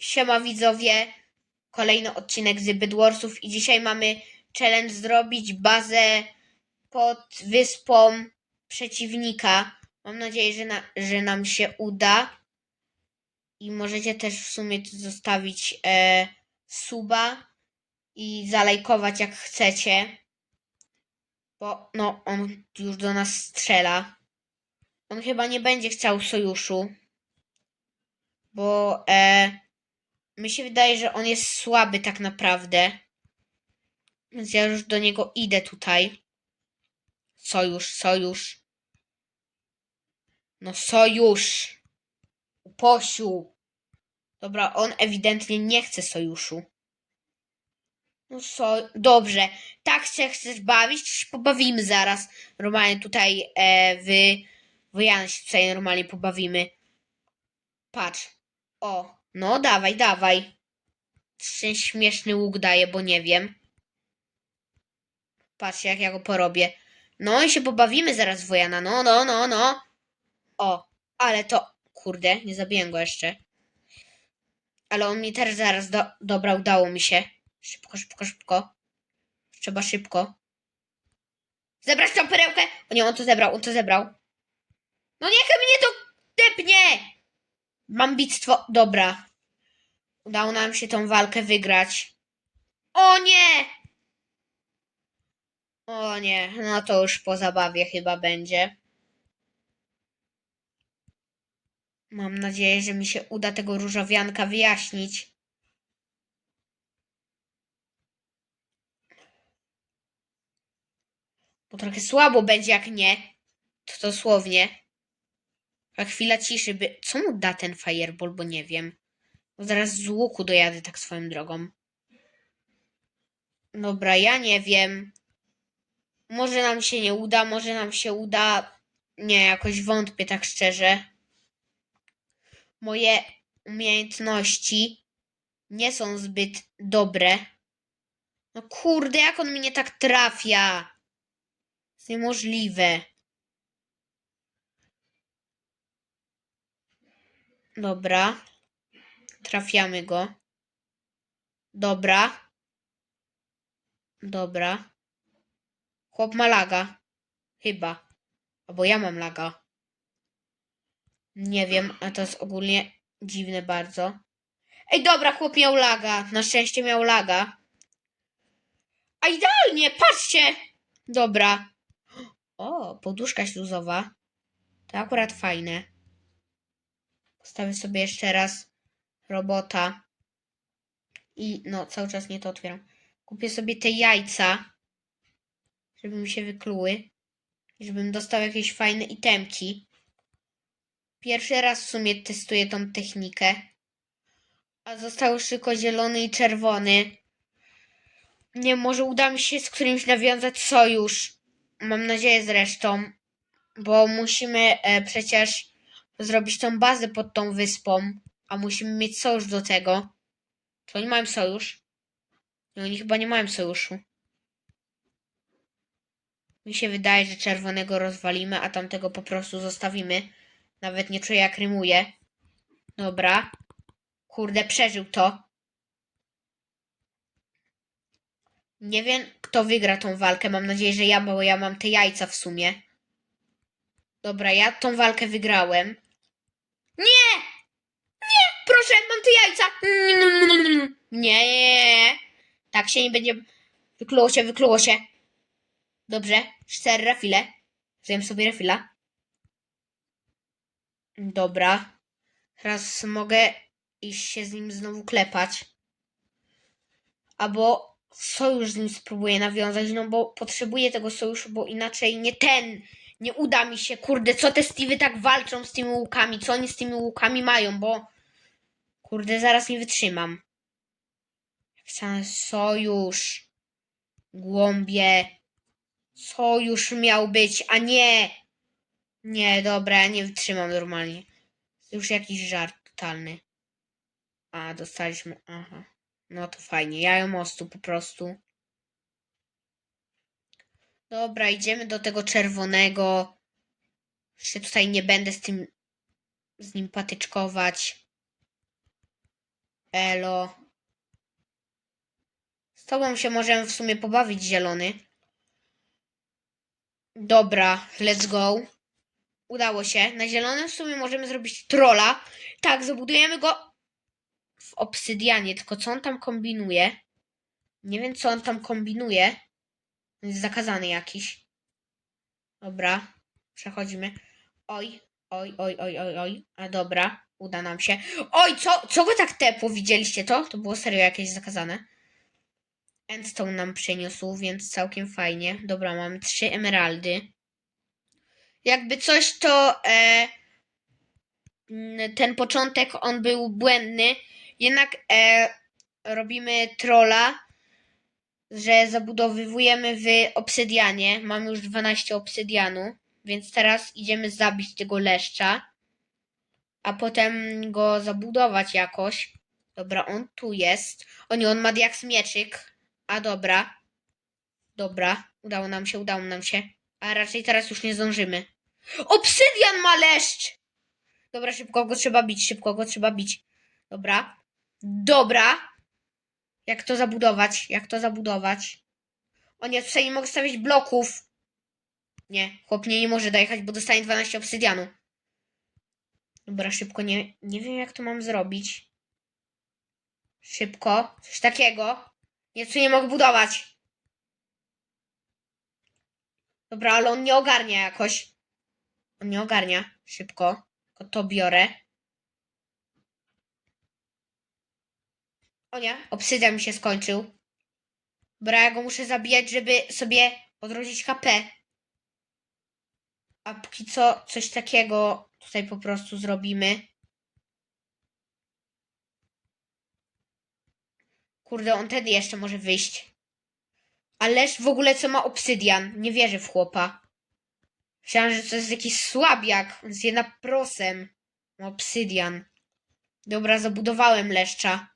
Siema widzowie, kolejny odcinek z Bydwarsów i dzisiaj mamy challenge zrobić bazę pod wyspą przeciwnika. Mam nadzieję, że, na, że nam się uda. I możecie też w sumie zostawić e, suba i zalajkować jak chcecie. Bo no, on już do nas strzela. On chyba nie będzie chciał sojuszu. Bo e, mi się wydaje, że on jest słaby tak naprawdę. Więc ja już do niego idę tutaj. Sojusz, sojusz. No sojusz. Uposiu. Dobra, on ewidentnie nie chce sojuszu. No so, dobrze. Tak się chcesz bawić, to się pobawimy zaraz. Normalnie tutaj e, w Wojan się tutaj normalnie pobawimy. Patrz. O, no dawaj, dawaj. Ten śmieszny łuk daje, bo nie wiem. Patrz, jak ja go porobię. No i się pobawimy zaraz Wojana. No, no, no, no. O, ale to... Kurde, nie zabiję go jeszcze. Ale on mi też zaraz do... Dobra, udało mi się. Szybko, szybko, szybko. Trzeba szybko. Zebrać tą perełkę! O nie, on to zebrał, on to zebrał. No niech mnie to tepnie! Mam bictwo. Dobra. Udało nam się tą walkę wygrać. O nie! O nie, no to już po zabawie chyba będzie. Mam nadzieję, że mi się uda tego różowianka wyjaśnić. Bo trochę słabo będzie, jak nie. To dosłownie. A chwila ciszy, by... Co mu da ten fireball, bo nie wiem. Bo zaraz z łuku dojadę tak swoją drogą. Dobra, ja nie wiem. Może nam się nie uda, może nam się uda. Nie, jakoś wątpię tak szczerze. Moje umiejętności nie są zbyt dobre. No kurde, jak on mnie tak trafia? jest niemożliwe. Dobra. Trafiamy go. Dobra. Dobra. Chłop ma laga. Chyba. Albo ja mam laga. Nie wiem, a to jest ogólnie dziwne bardzo. Ej, dobra, chłop miał laga. Na szczęście miał laga. A idealnie, patrzcie! Dobra. O, poduszka śluzowa. To akurat fajne. Postawię sobie jeszcze raz robota. I no, cały czas nie to otwieram. Kupię sobie te jajca, żeby mi się wykluły. I żebym dostał jakieś fajne itemki. Pierwszy raz w sumie testuję tą technikę. A został już tylko zielony i czerwony. Nie, może uda mi się z którymś nawiązać sojusz. Mam nadzieję zresztą. Bo musimy e, przecież zrobić tą bazę pod tą wyspą. A musimy mieć sojusz do tego. To oni mają sojusz? No oni chyba nie mają sojuszu. Mi się wydaje, że czerwonego rozwalimy, a tamtego po prostu zostawimy. Nawet nie czuję jak rymuje. Dobra. Kurde, przeżył to. Nie wiem, kto wygra tą walkę. Mam nadzieję, że ja, bo ja mam te jajca w sumie. Dobra, ja tą walkę wygrałem. Nie! Proszę, mam te jajca! Nie, nie, nie. Tak się nie będzie. Wykluło się, wykluło się. Dobrze, cztery refile. Wziąłem sobie refila. Dobra. Teraz mogę iść się z nim znowu klepać. Albo sojusz z nim spróbuję nawiązać, no bo potrzebuję tego sojuszu, bo inaczej nie ten. Nie uda mi się, kurde, co te Steve'y tak walczą z tymi łukami? Co oni z tymi łukami mają, bo kurde, zaraz nie wytrzymam. Chcę sojusz. Głąbie. Sojusz miał być, a nie. Nie, dobra, nie wytrzymam normalnie. Już jakiś żart totalny. A, dostaliśmy. Aha. No to fajnie. Jajo mostu po prostu. Dobra, idziemy do tego czerwonego. Jeszcze tutaj nie będę z tym z nim patyczkować. Elo. Z tobą się możemy w sumie pobawić, zielony. Dobra, let's go. Udało się. Na zielonym w sumie możemy zrobić trolla. Tak, zabudujemy go w obsydianie, tylko co on tam kombinuje? Nie wiem, co on tam kombinuje. Jest zakazany jakiś. Dobra, przechodzimy. Oj, oj, oj, oj, oj, oj. A dobra, uda nam się. Oj, co, co go tak tepło? Widzieliście to? To było serio jakieś zakazane. Endstone nam przyniósł, więc całkiem fajnie. Dobra, mamy trzy emeraldy. Jakby coś, to e, ten początek on był błędny. Jednak e, robimy trolla, że zabudowywujemy w obsydianie. Mamy już 12 obsydianu, więc teraz idziemy zabić tego leszcza, a potem go zabudować jakoś. Dobra, on tu jest. O nie, on ma diaks mieczyk. A dobra. Dobra, udało nam się, udało nam się. A raczej teraz już nie zdążymy. Obsydian ma leszcz! Dobra, szybko go trzeba bić, szybko go trzeba bić. Dobra. Dobra. Jak to zabudować? Jak to zabudować? O nie, tutaj nie mogę stawić bloków. Nie, chłop nie może dojechać, bo dostanie 12 obsydianu. Dobra, szybko, nie, nie wiem jak to mam zrobić. Szybko, coś takiego. Nie, tu nie mogę budować. Dobra, ale on nie ogarnia jakoś. On nie ogarnia. Szybko. Tylko to biorę. O nie, obsydian mi się skończył. Dobra, ja go muszę zabijać, żeby sobie odrodzić HP. A póki co coś takiego tutaj po prostu zrobimy. Kurde, on wtedy jeszcze może wyjść. Ależ w ogóle co ma obsydian? Nie wierzę w chłopa. Myślałem, że to jest jakiś słabiak. On jest jednak prosem. Ma obsydian. Dobra, zabudowałem leszcza.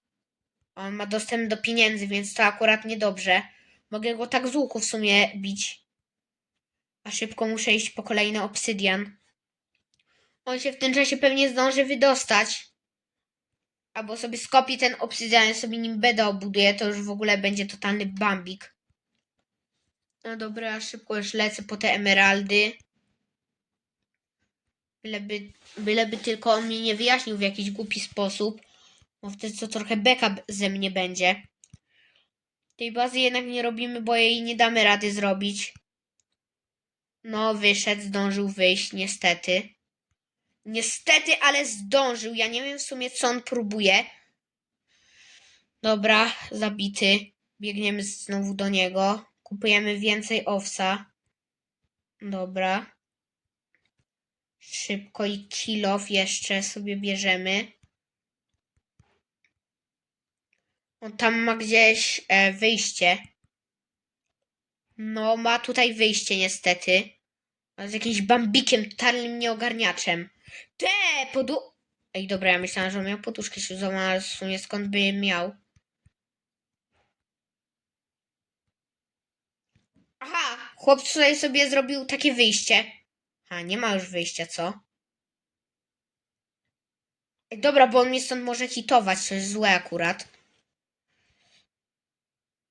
On ma dostęp do pieniędzy, więc to akurat niedobrze. Mogę go tak z łuku w sumie bić. A szybko muszę iść po kolejny obsydian. On się w tym czasie pewnie zdąży wydostać. Albo sobie skopi ten obsydian, ja sobie nim beda obuduje, to już w ogóle będzie totalny bambik. No dobra, szybko już lecę po te emeraldy. Byleby, byleby tylko on mnie nie wyjaśnił w jakiś głupi sposób. Bo wtedy to trochę beka ze mnie będzie. Tej bazy jednak nie robimy, bo jej nie damy rady zrobić. No, wyszedł, zdążył wyjść, niestety. Niestety, ale zdążył. Ja nie wiem w sumie, co on próbuje. Dobra, zabity. Biegniemy znowu do niego. Kupujemy więcej owsa. Dobra. Szybko i kilof jeszcze sobie bierzemy. On tam ma gdzieś e, wyjście. No, ma tutaj wyjście niestety. Z jakimś bambikiem, totalnym nieogarniaczem. Te, podu... Ej, dobra, ja myślałam, że on miał poduszkę śluzową, ale w sumie skąd by miał? Aha, chłop tutaj sobie zrobił takie wyjście. A, nie ma już wyjścia, co? Ej, dobra, bo on mnie stąd może hitować, to jest złe akurat.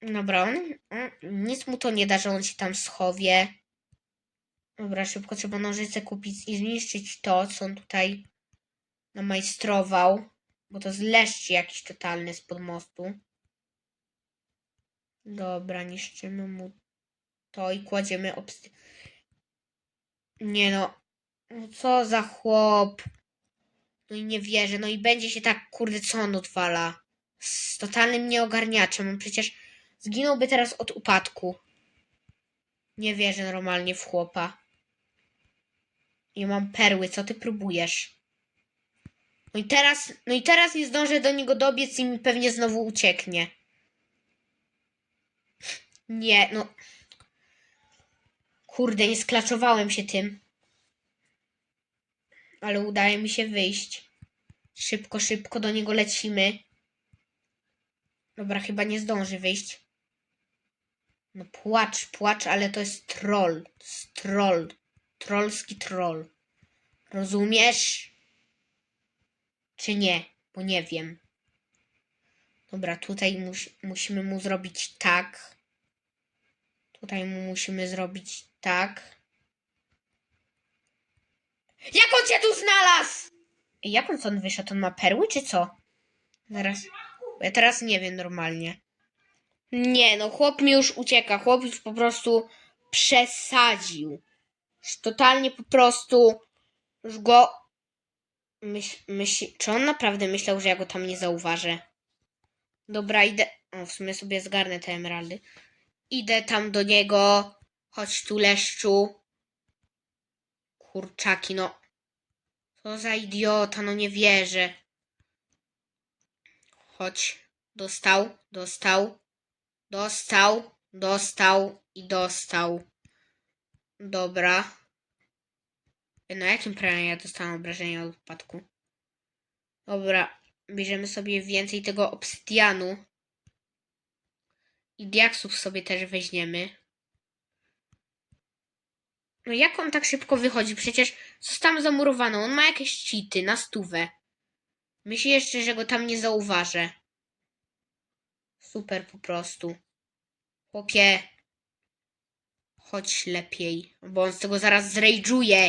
Dobra, on, on, nic mu to nie da, że on się tam schowie. Dobra, szybko trzeba nożyce kupić i zniszczyć to, co on tutaj namajstrował. Bo to jest leszcz jakiś totalny spod mostu. Dobra, niszczymy mu to i kładziemy obsty... Nie no. No Co za chłop. No i nie wierzę. No i będzie się tak, kurde, co on odwala. Z totalnym nieogarniaczem. On przecież zginąłby teraz od upadku. Nie wierzę normalnie w chłopa. Ja mam perły, co ty próbujesz? No i teraz, no i teraz nie zdążę do niego dobiec i mi pewnie znowu ucieknie. Nie, no. Kurde, nie sklaczowałem się tym. Ale udaje mi się wyjść. Szybko, szybko do niego lecimy. Dobra, chyba nie zdąży wyjść. No płacz, płacz, ale to jest troll. Troll. Trollski troll. Rozumiesz? Czy nie? Bo nie wiem. Dobra, tutaj mus, musimy mu zrobić tak. Tutaj mu musimy zrobić tak. Jak on cię tu znalazł? Jak on stąd wyszedł? On ma perły, czy co? Zaraz. Ja teraz nie wiem normalnie. Nie, no chłop mi już ucieka. Chłop już po prostu przesadził. Totalnie po prostu już go. Myśl, myśl, czy on naprawdę myślał, że ja go tam nie zauważę? Dobra, idę. O, w sumie sobie zgarnę te emeraldy. Idę tam do niego. Chodź tu, leszczu. Kurczaki, no. Co za idiota, no nie wierzę. Chodź. Dostał, dostał, dostał, dostał i dostał. Dobra. Na jakim prawie ja dostałam obrażenia od upadku? Dobra, bierzemy sobie więcej tego obsydianu. I diaksów sobie też weźmiemy. No jak on tak szybko wychodzi? Przecież zostałem zamurowany. On ma jakieś cheaty na stówę. Myśli jeszcze, że go tam nie zauważę. Super po prostu. Chłopie. Chodź lepiej, bo on z tego zaraz zrejdżuje.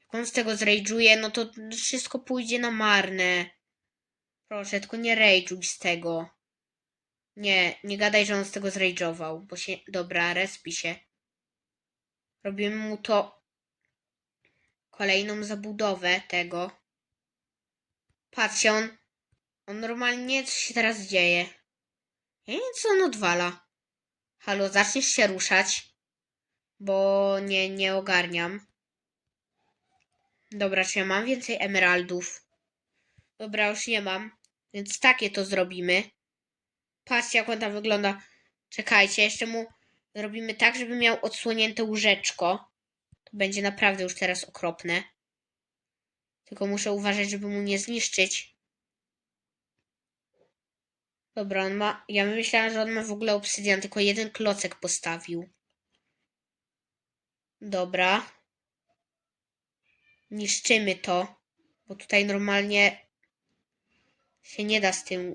Jak on z tego zrejdżuje, no to wszystko pójdzie na marne. Proszę, tylko nie rajdżuj z tego. Nie, nie gadaj, że on z tego zrejdżował, bo się... Dobra, respi się. Robimy mu to... Kolejną zabudowę tego. Patrzcie, on... On normalnie... Co się teraz dzieje? Wiem, co on odwala. Halo, zaczniesz się ruszać? Bo nie, nie ogarniam. Dobra, czy ja mam więcej emeraldów? Dobra, już nie mam. Więc takie to zrobimy. Patrzcie, jak on tam wygląda. Czekajcie, jeszcze mu zrobimy tak, żeby miał odsłonięte łóżeczko. To będzie naprawdę już teraz okropne. Tylko muszę uważać, żeby mu nie zniszczyć. Dobra, on ma. Ja myślałam, że on ma w ogóle obsydian, tylko jeden klocek postawił. Dobra. Niszczymy to. Bo tutaj normalnie się nie da z tym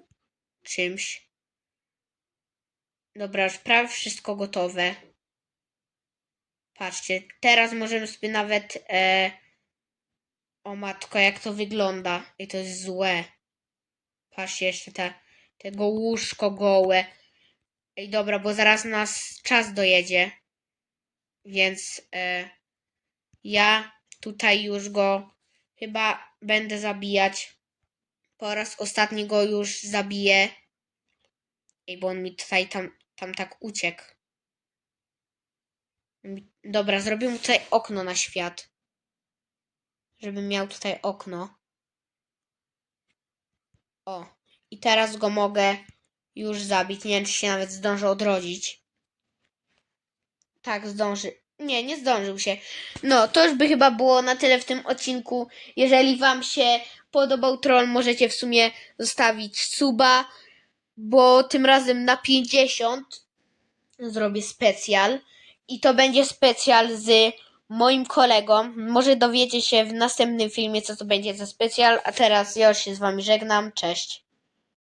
czymś. Dobra, już prawie wszystko gotowe. Patrzcie, teraz możemy sobie nawet. E... O matko, jak to wygląda. I to jest złe. Patrzcie, jeszcze te, tego łóżko gołe. Ej, dobra, bo zaraz nas czas dojedzie. Więc e... ja tutaj już go chyba będę zabijać. Po raz ostatni go już zabiję. Ej, bo on mi tutaj tam, tam tak uciekł. Dobra, zrobię mu tutaj okno na świat. Żebym miał tutaj okno. O, i teraz go mogę już zabić. Nie wiem, czy się nawet zdąży odrodzić. Tak, zdąży. Nie, nie zdążył się. No, to już by chyba było na tyle w tym odcinku. Jeżeli Wam się podobał troll, możecie w sumie zostawić suba, bo tym razem na 50 zrobię specjal. I to będzie specjal z moim kolegą. Może dowiecie się w następnym filmie, co to będzie za specjal. A teraz ja już się z Wami żegnam. Cześć.